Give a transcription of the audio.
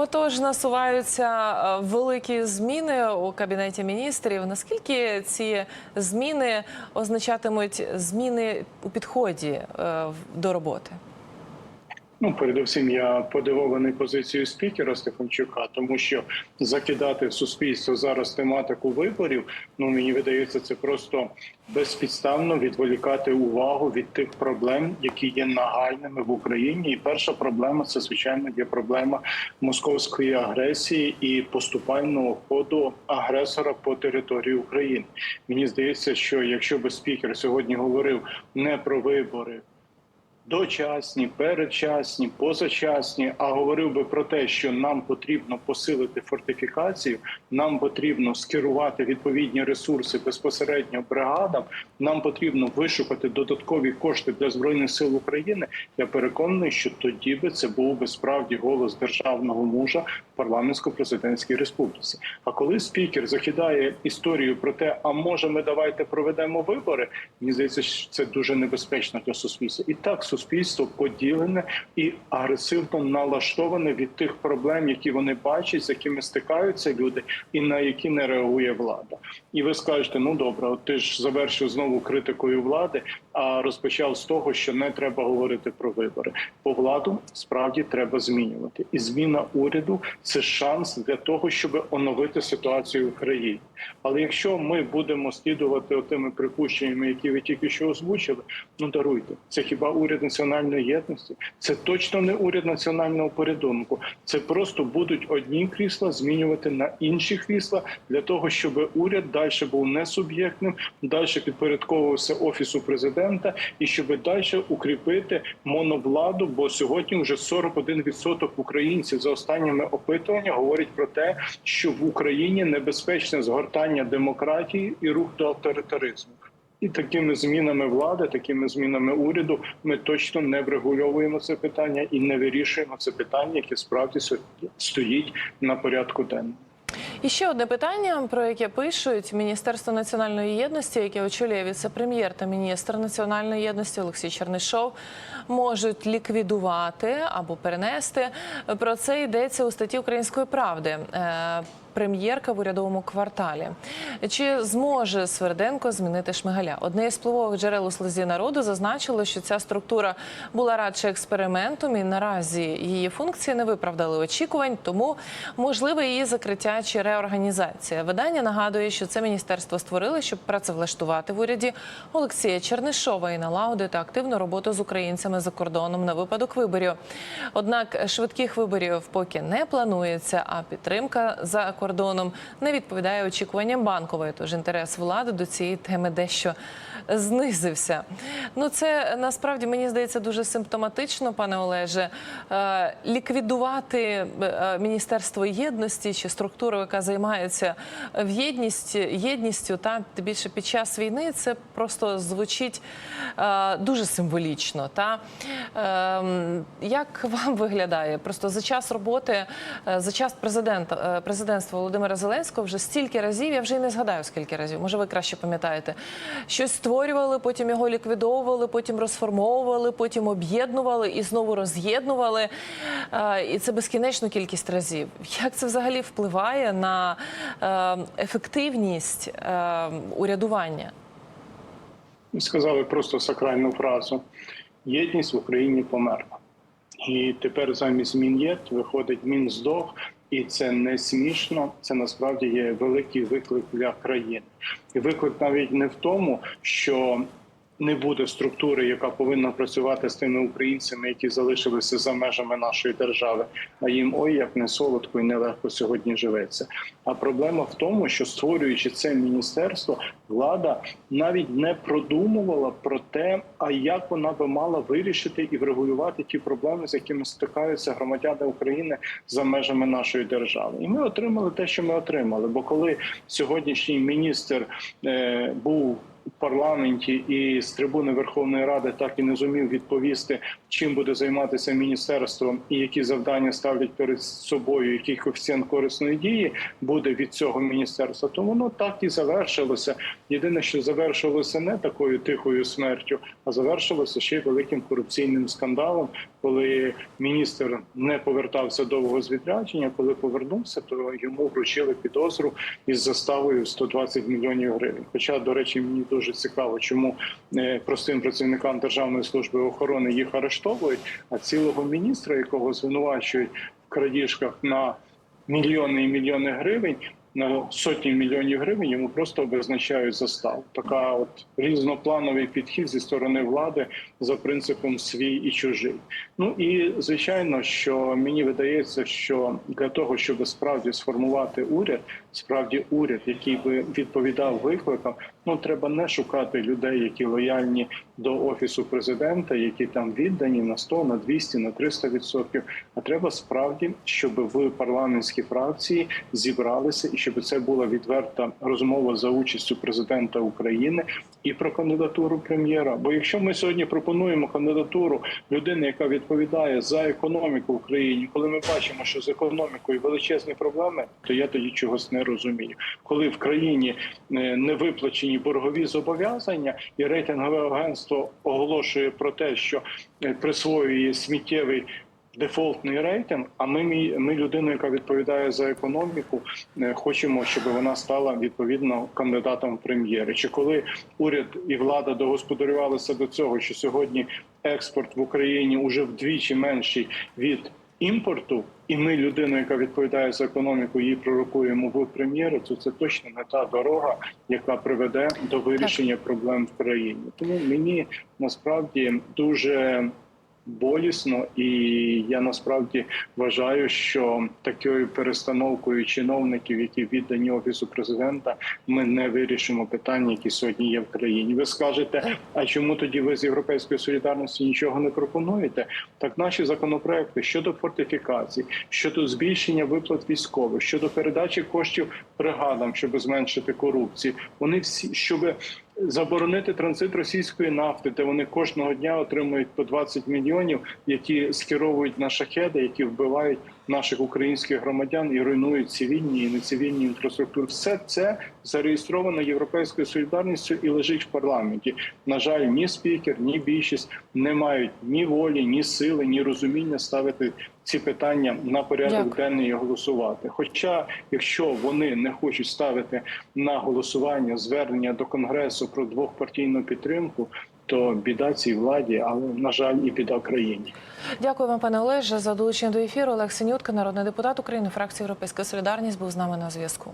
Отож, насуваються е, великі зміни у кабінеті міністрів. Наскільки ці зміни означатимуть зміни у підході е, до роботи? Ну, передусім, я подивований позицією спікера Стефанчука, тому що закидати в суспільство зараз тематику виборів. Ну мені видається, це просто безпідставно відволікати увагу від тих проблем, які є нагальними в Україні. І перша проблема це звичайно є проблема московської агресії і поступального ходу агресора по території України. Мені здається, що якщо би спікер сьогодні говорив не про вибори дочасні, передчасні, позачасні, а говорив би про те, що нам потрібно посилити фортифікацію, нам потрібно скерувати відповідні ресурси безпосередньо бригадам. Нам потрібно вишукати додаткові кошти для збройних сил України. Я переконаний, що тоді би це був би справді голос державного мужа в парламентсько-президентській республіці. А коли спікер закидає історію про те, а може ми давайте проведемо вибори, мені здається, що це дуже небезпечно для суспільства. І так суспільство поділене і агресивно налаштоване від тих проблем, які вони бачать, з якими стикаються люди, і на які не реагує влада. І ви скажете, ну добре, от ти ж завершив знову критикою влади, розпочав з того, що не треба говорити про вибори. Бо владу справді треба змінювати, і зміна уряду це шанс для того, щоб оновити ситуацію в країні. Але якщо ми будемо слідувати тими припущеннями, які ви тільки що озвучили, ну даруйте, це хіба уряд національної єдності? Це точно не уряд національного порятунку. Це просто будуть одні крісла змінювати на інші крісла для того, щоб уряд далі був не суб'єктним, далі підпорядковувався офісу президента, і щоб далі укріпити моновладу. Бо сьогодні вже 41% українців за останніми опитуваннями говорять про те, що в Україні небезпечне згортання демократії і рух до авторитаризму. І такими змінами влади, такими змінами уряду, ми точно не врегульовуємо це питання і не вирішуємо це питання, яке справді стоїть на порядку денному. І ще одне питання, про яке пишуть Міністерство національної єдності, яке очолює віце-прем'єр та міністр національної єдності Олексій Чернишов, можуть ліквідувати або перенести. Про це йдеться у статті Української правди. Прем'єрка в урядовому кварталі. Чи зможе Сверденко змінити Шмигаля? Одне із впливових джерел у слузі народу зазначило, що ця структура була радше експериментом, і наразі її функції не виправдали очікувань, тому можливе її закриття чи реорганізація. Видання нагадує, що це міністерство створили, щоб працевлаштувати в уряді Олексія Чернишова і налагодити активну роботу з українцями за кордоном на випадок виборів. Однак швидких виборів поки не планується, а підтримка за кордоном не відповідає очікуванням банкової. Тож інтерес влади до цієї теми дещо знизився. Ну це насправді мені здається дуже симптоматично, пане Олеже. Е, Ліквідувати е, міністерство єдності чи структуру, яка займається в єдність єдністю, та тим більше під час війни, це просто звучить е, дуже символічно. Та Ем, як вам виглядає? Просто за час роботи, за час президента президентства Володимира Зеленського вже стільки разів, я вже і не згадаю скільки разів. Може, ви краще пам'ятаєте, щось створювали, потім його ліквідовували, потім розформовували, потім об'єднували і знову роз'єднували. І це безкінечну кількість разів. Як це взагалі впливає на е, ефективність е, урядування? Сказали просто сакральну фразу: єдність в Україні померла. І тепер замість Мін'єд виходить Мінздох, і це не смішно. Це насправді є великий виклик для країни. І виклик навіть не в тому, що не буде структури, яка повинна працювати з тими українцями, які залишилися за межами нашої держави. А їм ой як не солодко і нелегко сьогодні живеться. А проблема в тому, що створюючи це міністерство, влада навіть не продумувала про те, а як вона би мала вирішити і врегулювати ті проблеми, з якими стикаються громадяни України за межами нашої держави. І ми отримали те, що ми отримали. Бо коли сьогоднішній міністр е, був парламенті і з трибуни Верховної Ради так і не зумів відповісти, чим буде займатися міністерство і які завдання ставлять перед собою, який коефіцієнт корисної дії буде від цього міністерства, то воно так і завершилося. Єдине, що завершилося не такою тихою смертю, а завершилося ще й великим корупційним скандалом, коли міністр не повертався довго з відрядження. Коли повернувся, то йому вручили підозру із заставою в 120 мільйонів гривень. Хоча, до речі, мені дуже цікаво, чому е, простим працівникам Державної служби охорони їх арештовують, а цілого міністра, якого звинувачують в крадіжках на мільйони і мільйони гривень. На сотні мільйонів гривень йому просто визначають заставу. Така от різноплановий підхід зі сторони влади за принципом свій і чужий. Ну і звичайно, що мені видається, що для того, щоб справді сформувати уряд, справді уряд, який би відповідав викликам, ну треба не шукати людей, які лояльні до офісу президента, які там віддані на 100, на 200, на 300 відсотків. А треба справді, щоб в парламентській фракції зібралися, і щоб це була відверта розмова за участю президента України і про кандидатуру прем'єра. Бо якщо ми сьогодні пропонуємо кандидатуру людини, яка відповідає за економіку в Україні, коли ми бачимо, що з економікою величезні проблеми, то я тоді чогось не розумію. Коли в країні е, не виплачені боргові зобов'язання, і рейтингове агентство оголошує про те, що е, присвоює сміттєвий. Дефолтний рейтинг. А ми ми людину, яка відповідає за економіку, е, хочемо, щоб вона стала відповідно кандидатом в прем'єри. Чи коли уряд і влада догосподарювалися до цього, що сьогодні експорт в Україні уже вдвічі менший від імпорту, і ми людина, яка відповідає за економіку, її пророкуємо в прем'єру, то це точно не та дорога, яка приведе до вирішення проблем в країні. Тому мені насправді дуже болісно, і я насправді вважаю, що такою перестановкою чиновників, які віддані офісу президента, ми не вирішимо питання, які сьогодні є в країні. Ви скажете, а чому тоді ви з європейської солідарності нічого не пропонуєте? Так наші законопроекти щодо фортифікацій, щодо збільшення виплат військових, щодо передачі коштів бригадам, щоб зменшити корупцію, вони всі щоб заборонити транзит російської нафти, де вони кожного дня отримують по 20 мільйонів, які скеровують на шахеди, які вбивають наших українських громадян і руйнують цивільні і нецивільні інфраструктури. Все це зареєстровано європейською солідарністю і лежить в парламенті. На жаль, ні спікер, ні більшість не мають ні волі, ні сили, ні розуміння ставити ці питання на порядок Дякую. денний і голосувати. Хоча, якщо вони не хочуть ставити на голосування звернення до конгресу про двохпартійну підтримку, то біда цій владі, але на жаль, і біда країні. Дякую вам, пане Олеже, за долучення до ефіру. Олег Синютка, народний депутат України, фракція Європейська Солідарність, був з нами на зв'язку.